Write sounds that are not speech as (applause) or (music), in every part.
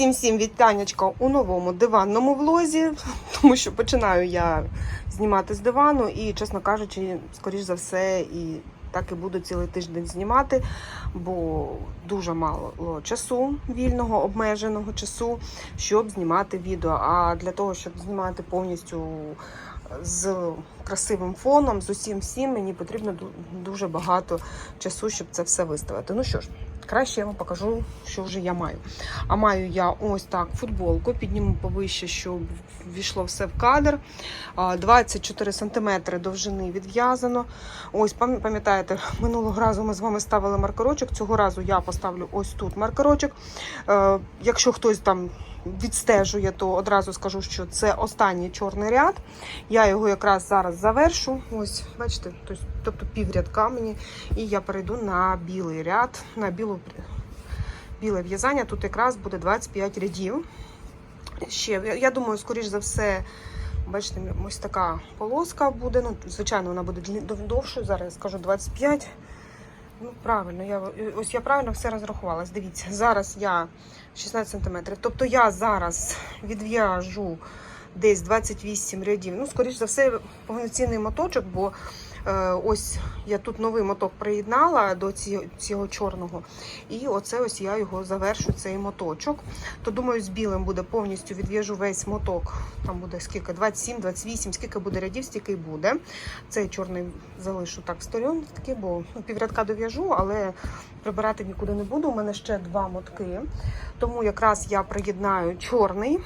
Всім всім вітаннячка у новому диванному влозі, (laughs) тому що починаю я знімати з дивану і, чесно кажучи, скоріш за все, і так і буду цілий тиждень знімати, бо дуже мало часу вільного, обмеженого часу, щоб знімати відео. А для того, щоб знімати повністю з красивим фоном, з усім всім, мені потрібно дуже багато часу, щоб це все виставити. Ну що ж, краще я вам покажу, що вже я маю. А маю я ось так футболку, підніму повище, щоб ввійшло все в кадр. 24 см довжини відв'язано. Ось пам'ятаєте, минулого разу ми з вами ставили маркерочок. Цього разу я поставлю ось тут маркерочок. Е, Якщо хтось там відстежує, то одразу скажу, що це останній чорний ряд. Я його якраз зараз завершу. Ось, бачите, тобто- тобто піврядка мені. І я перейду на білий ряд, на білу біле в'язання. Тут якраз буде 25 рядів. Ще, я- думаю, скоріш за все, бачите, ось така полоска буде. Ну, звичайно, вона буде довшою. Зараз я скажу 25. Ну, правильно, я ось я правильно все розрахувалась. Дивіться, зараз я 16 см. Тобто я зараз відв'яжу десь 28 рядів. Ну, скоріш за все, повноцінний моточок, бо ось я тут новий моток приєднала до цього чорного. І оце ось я його завершу, цей моточок. То думаю, з білим буде повністю відв'яжу весь моток. Там буде скільки? 27, 28, скільки буде рядів, стільки буде. Цей чорний залишу так в сторінки, бо ну, піврядка дов'яжу, але прибирати нікуди не буду. У мене ще два мотки. Тому якраз я приєднаю чорний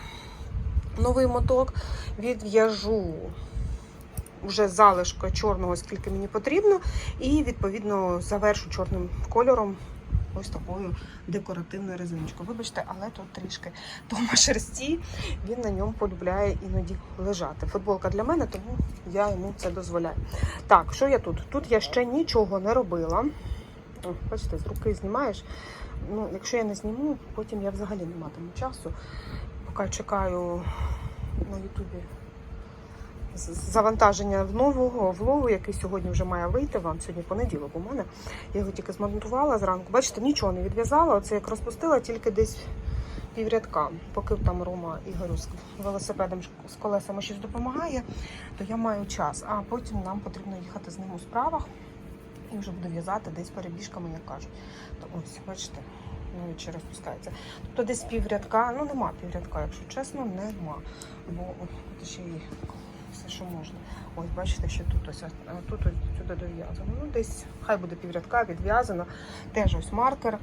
новий моток, відв'яжу вже залишка чорного, скільки мені потрібно, і відповідно завершу чорним кольором. Ось такою декоративною резиночкою. Вибачте, але тут трішки (laughs) Тома шерсті, він на ньому полюбляє іноді лежати. Футболка для мене, тому я йому це дозволяю. Так, що я тут? Тут я ще нічого не робила. Бачите, з руки знімаєш. Ну, якщо я не зніму, потім я взагалі не матиму часу. Поки чекаю на Ютубі завантаження в нового влогу, який сьогодні вже має вийти вам. Сьогодні понеділок у мене. Я його тільки змонтувала зранку. Бачите, нічого не відв'язала. Оце як розпустила тільки десь піврядка. Поки там Рома Ігорю з велосипедом з колесами щось допомагає, то я маю час. А потім нам потрібно їхати з ним у справах і вже буду в'язати десь перебіжками, як кажуть. То ось, бачите, навіть ще розпускається. Тобто десь піврядка, ну нема піврядка, якщо чесно, нема. Бо тут ще і все, що можна. Ось, бачите, що тут ось, тут ось сюди дов'язано. Ну, десь хай буде піврядка відв'язано. Теж ось маркер.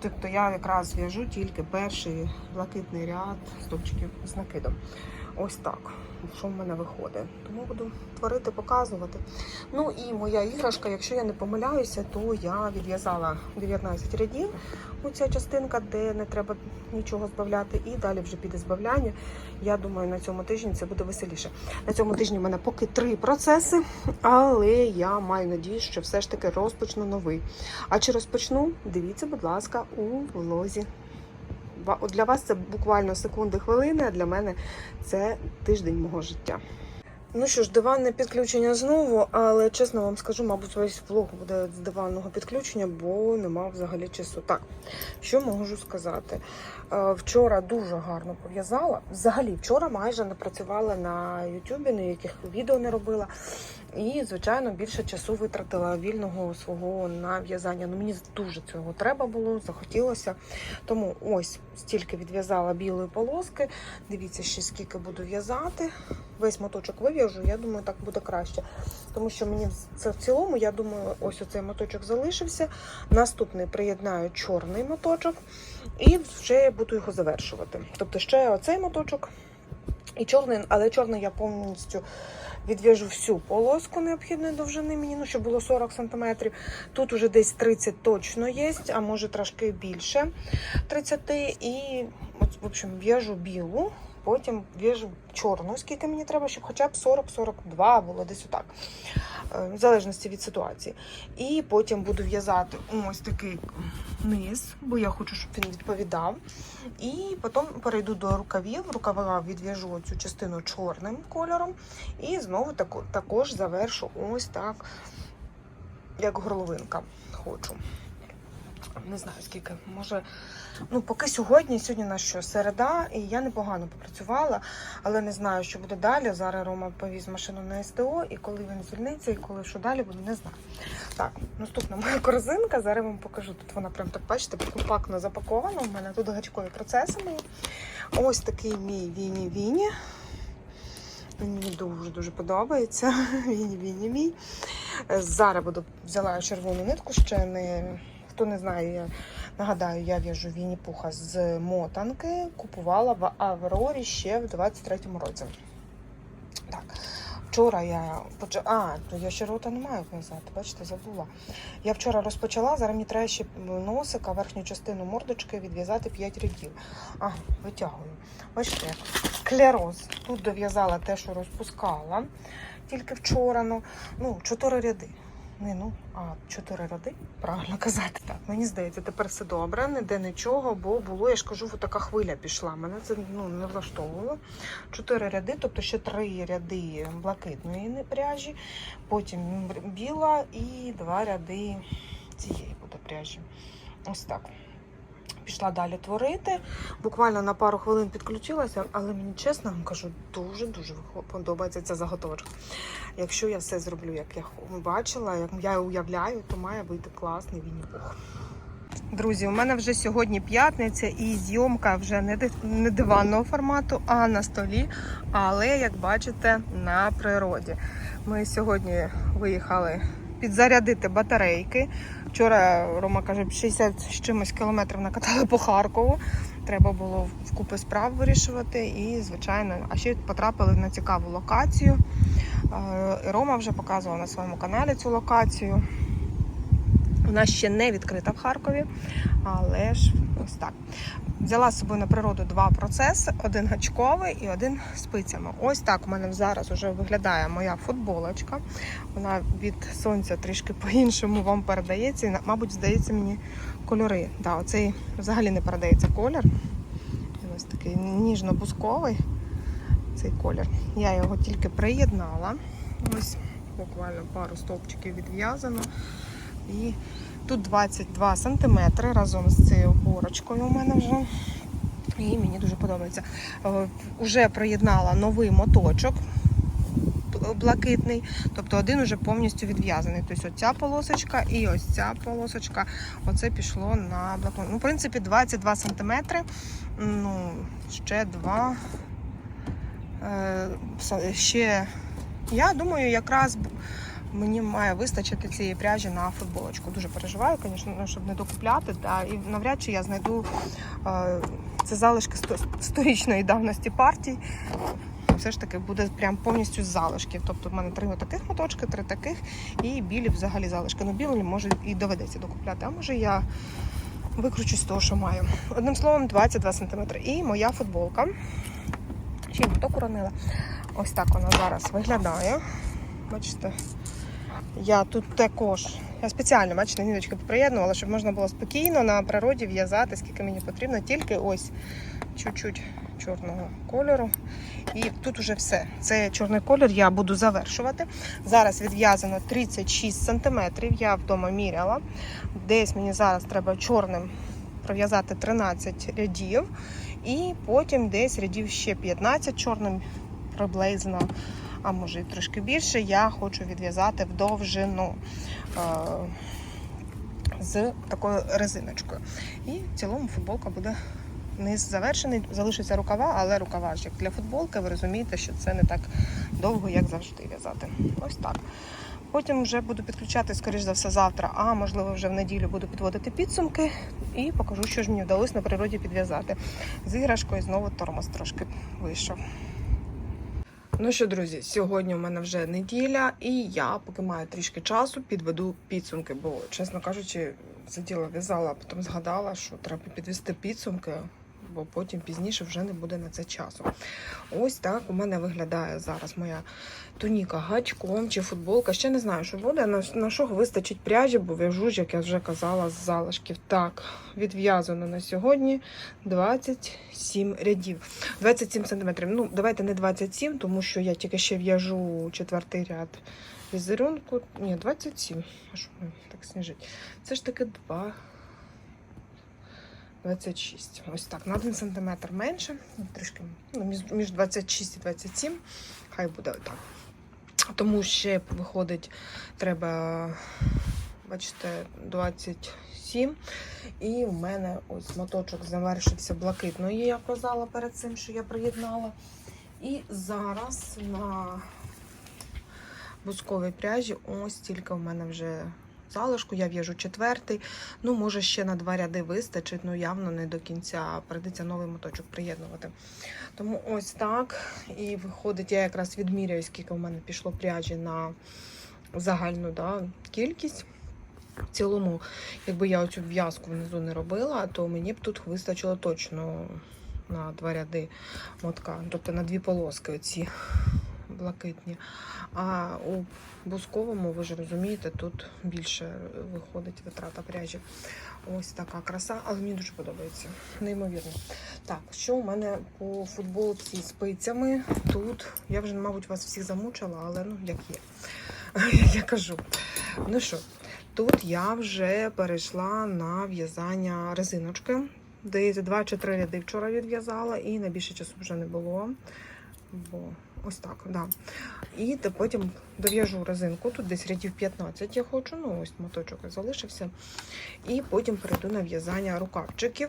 Тобто я якраз в'яжу тільки перший блакитний ряд стовпчиків з накидом. Ось так, що в мене виходить. Тому буду творити, показувати. Ну і моя іграшка, якщо я не помиляюся, то я відв'язала 19 рядів. Оця частинка, де не треба нічого збавляти, і далі вже піде збавляння. Я думаю, на цьому тижні це буде веселіше. На цьому тижні в мене поки три процеси, але я маю надію, що все ж таки розпочну новий. А чи розпочну? Дивіться, будь ласка, у влозі. Для вас це буквально секунди хвилини, а для мене це тиждень мого життя. Ну що ж, диванне підключення знову, але чесно вам скажу, мабуть, весь влог буде з диванного підключення, бо нема взагалі часу. Так, що можу сказати? Е, Вчора дуже гарно пов'язала. Взагалі, вчора майже не працювала на Ютубі, ніяких відео не робила. І, звичайно, більше часу витратила вільного свого на в'язання. Ну, мені дуже цього треба було, захотілося. Тому ось стільки відв'язала білої полоски. Дивіться, ще скільки буду в'язати. Весь моточок вив'яжу, я думаю, так буде краще. Тому що мені це в цілому, я думаю, ось оцей моточок залишився. Наступний приєднаю чорний моточок і вже буду його завершувати. Тобто ще оцей моточок і чорний, але чорний я повністю відв'яжу всю полоску необхідної довжини мені, ну, щоб було 40 см. Тут уже десь 30 точно є, а може трошки більше 30. І, в общем, в'яжу білу, потім в'яжу чорну, скільки мені треба, щоб хоча б 40-42 було десь отак. Е, В залежності від ситуації. І потім буду в'язати ось такий низ, бо я хочу, щоб він відповідав. І потім перейду до рукавів. Рукава відв'яжу цю частину чорним кольором. І знову тако- також завершу ось так, як горловинка хочу. Не знаю скільки, може, ну поки сьогодні, сьогодні на що середа, і я непогано попрацювала, але не знаю, що буде далі. Зараз Рома повіз машину на СТО, і коли він звільниться, і коли що далі буде, не знаю. Так, наступна моя корзинка. Зараз вам покажу. Тут вона прям так, бачите, компактно запакована. У мене тут гачкові процеси мої. Ось такий мій Віні-Віні. Він мені дуже-дуже подобається. (laughs) Віні-Віні мій. Е, Зараз буду взяла червону нитку, ще не хто не знає, я нагадаю, я в'яжу Вінні Пуха з мотанки, купувала в Аврорі ще в 23-му році. Так, вчора я почала. А, то я ще рота не маю в'язати, бачите, забула. Я вчора розпочала, зараз мені треба ще носика, верхню частину мордочки відв'язати 5 рядів. Ага, витягую. Бачите, як склероз. Тут дов'язала те, що розпускала тільки вчора. Ну, ну 4 ряди. Не, ну, а чотири ряди, правильно казати. Так, мені здається, тепер все добре, ніде нічого, бо було, я ж кажу, така хвиля пішла. Мене це ну, не влаштовувало. Чотири ряди, тобто ще три ряди блакитної пряжі, потім біла і два ряди цієї буде пряжі. Ось так. Пішла далі творити. Буквально на пару хвилин підключилася, але мені чесно вам кажу, дуже-дуже подобається ця заготовочка. Якщо я все зроблю, як я бачила, як я уявляю, то має вийти класний вінні-пух. Друзі, у мене вже сьогодні п'ятниця і зйомка вже не не диванного формату, а на столі. Але, як бачите, на природі. Ми сьогодні виїхали підзарядити батарейки. Вчора Рома каже, 60 з чимось кілометрів накатали по Харкову. Треба було вкупи справ вирішувати. І, звичайно, а ще потрапили на цікаву локацію. Е, Рома вже показував на своєму каналі цю локацію. Вона ще не відкрита в Харкові, але ж ось так. Взяла з собою на природу два процеси: один гачковий і один спицями. Ось так у мене зараз вже виглядає моя футболочка. Вона від сонця трішки по-іншому вам передається. І, мабуть, здається мені кольори. Да, оцей взагалі не передається колір. Він Ось такий ніжно-бусковий цей колір. Я його тільки приєднала. Ось буквально пару стовпчиків відв'язано. І тут 22 см разом з цією борочкою у мене вже. І мені дуже подобається. Е, Уже приєднала новий моточок блакитний, тобто один уже повністю відв'язаний. Тобто оця полосочка і ось ця полосочка. Оце пішло на блакитний. Ну, в принципі, 22 см. Ну, ще два. Е, Ще, я думаю, якраз мені має вистачити цієї пряжі на футболочку. Дуже переживаю, звісно, щоб не докупляти. Та, і навряд чи я знайду е, це залишки сто- сторічної давності партій. Все ж таки буде прям повністю з залишків. Тобто в мене три таких моточки, три таких, і білі взагалі залишки. Ну, білі може і доведеться докупляти, а може я викручусь з того, що маю. Одним словом, 22 см. І моя футболка. Й моток. Ось так вона зараз виглядає. Бачите, я тут також. Я спеціально, бачите, ніточки поприєднувала, щоб можна було спокійно на природі в'язати, скільки мені потрібно, тільки ось чуть-чуть чорного кольору. І тут уже все. Це чорний колір я буду завершувати. Зараз відв'язано 36 см. Я вдома міряла. Десь мені зараз треба чорним пров'язати 13 рядів. І потім десь рядів ще 15 чорним приблизно, а може і трошки більше, я хочу відв'язати в довжину е, з такою резиночкою. І в цілому футболка буде низ завершений, залишиться рукава, але рукава ж як для футболки, ви розумієте, що це не так довго, як завжди в'язати. Ось так. Потім вже буду підключати, скоріш за все, завтра, а можливо вже в неділю буду підводити підсумки і покажу, що ж мені вдалося на природі підв'язати. З іграшкою знову тормоз трошки вийшов. Ну що, друзі, сьогодні у мене вже неділя, і я, поки маю трішки часу, підведу підсумки, бо, чесно кажучи, сиділа, в'язала, а потім згадала, що треба підвести підсумки, бо потім пізніше вже не буде на це часу. Ось так у мене виглядає зараз моя туніка гачком чи футболка. Ще не знаю, що буде. На, на що вистачить пряжі, бо в'яжу, як я вже казала, з залишків. Так, відв'язано на сьогодні 27 рядів. 27 сантиметрів. Ну, давайте не 27, тому що я тільки ще в'яжу четвертий ряд візерунку. Ні, 27. А що так сніжить? Це ж таки 2. 26. Ось так, на 1 см менше, трішки ну, між, між 26 і 27. Хай буде отак. Тому ще виходить, треба, бачите, 27. І у мене ось моточок завершився блакитною, я казала перед цим, що я приєднала. І зараз на бусковій пряжі ось тільки в мене вже залишку, я в'яжу четвертий. Ну, може, ще на два ряди вистачить, ну явно не до кінця. Придеться новий моточок приєднувати. Тому ось так. І виходить, я якраз відміряю, скільки в мене пішло пряжі на загальну да, кількість. В цілому, якби я оцю в'язку внизу не робила, то мені б тут вистачило точно на два ряди мотка, тобто на дві полоски оці блакитні. А у бусковому, ви ж розумієте, тут більше виходить витрата пряжі. Ось така краса, але мені дуже подобається. Неймовірно. Так, що у мене по футболці з спицями? Тут я вже, мабуть, вас всіх замучила, але ну як є. (laughs) Я кажу. Ну що, тут я вже перейшла на в'язання резиночки. Десь два чи три ряди вчора відв'язала, і на більше часу вже не було. Бо ось так, да. І потім дов'яжу резинку. Тут десь рядів 15 я хочу. Ну, ось моточок залишився. І потім перейду на в'язання рукавчиків.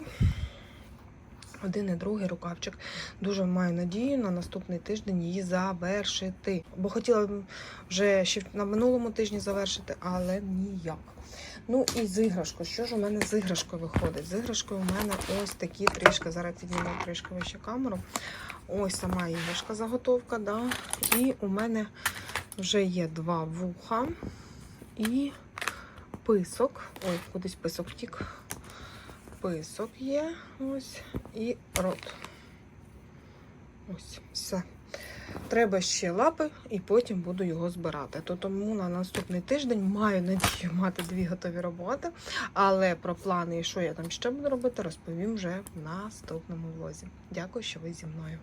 Один і другий рукавчик. Дуже маю надію на наступний тиждень її завершити. Бо хотіла вже ще на минулому тижні завершити, але ніяк. Ну і з іграшкою. Що ж у мене з іграшкою виходить? З іграшкою у мене ось такі трішки. Зараз підніму трішки вище камеру. Ось сама іграшка заготовка. Да? І у мене вже є два вуха і писок. Ой, кудись писок втік. Писок є. Ось. І рот. Ось, все. Треба ще лапи, і потім буду його збирати. То тому на наступний тиждень маю надію мати дві готові роботи. Але про плани і що я там ще буду робити, розповім вже в наступному влозі. Дякую, що ви зі мною.